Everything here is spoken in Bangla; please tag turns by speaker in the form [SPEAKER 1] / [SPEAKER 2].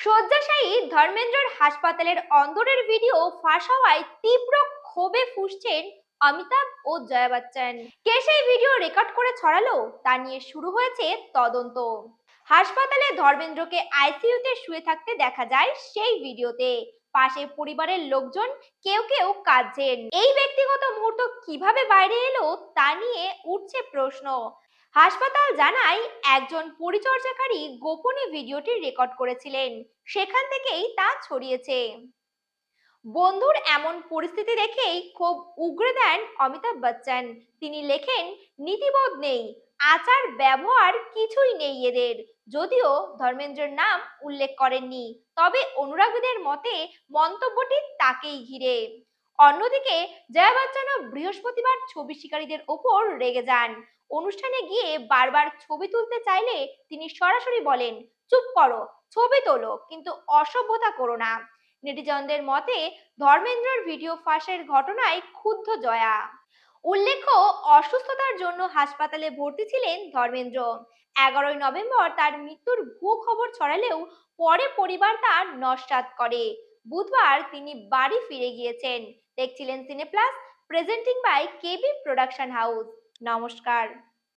[SPEAKER 1] শয্যাশায়ী ধর্মেন্দ্রর হাসপাতালের অন্দরের ভিডিও ফাঁস হওয়ায় তীব্র ক্ষোভে ফুসছেন অমিতাভ ও জয়া বচ্চন। কে সেই ভিডিও রেকর্ড করে ছড়ালো তা নিয়ে শুরু হয়েছে তদন্ত। হাসপাতালে ধর্মেন্দ্রকে আইসিইউতে শুয়ে থাকতে দেখা যায় সেই ভিডিওতে। পাশে পরিবারের লোকজন কেউ কেউ কাঁদছেন। এই ব্যক্তিগত মুহূর্ত কীভাবে বাইরে এলো তা নিয়ে উঠছে প্রশ্ন। হাসপাতাল জানায় একজন পরিচর্যাকারী গোপনে ভিডিওটি রেকর্ড করেছিলেন। সেখান থেকেই তা ছড়িয়েছে। বন্ধুর এমন পরিস্থিতি দেখেই খুব উগরে দেন অমিতাভ বচ্চন। তিনি লেখেন, নীতিবোধ নেই, আচার, ব্যবহার কিছুই নেই এদের। যদিও ধর্মেন্দ্রের নাম উল্লেখ করেননি, তবে অনুরাগীদের মতে মন্তব্যটি তাকেই ঘিরে। অন্যদিকে জয়া বচ্চনও বৃহস্পতিবার ছবি শিকারীদের ওপর রেগে যান। অনুষ্ঠানে গিয়ে বারবার ছবি তুলতে চাইলে তিনি সরাসরি বলেন, চুপ করো, ছবি তোলো, কিন্তু অসভ্যতা করো না। নেটিজনদের মতে, ধর্মেন্দ্রর ভিডিও ফাঁসের ঘটনায় ক্ষুব্ধ জয়া। উল্লেখ্য, অসুস্থতার জন্য হাসপাতালে ভর্তি ছিলেন ধর্মেন্দ্র। এগারোই নভেম্বর তার মৃত্যুর ভুয়ো খবর ছড়ালেও পরে পরিবার তার নস্বাত করে। বুধবার তিনি বাড়ি ফিরে গিয়েছেন। দেখছিলেন Cineplus presenting by KB production house নমস্কার।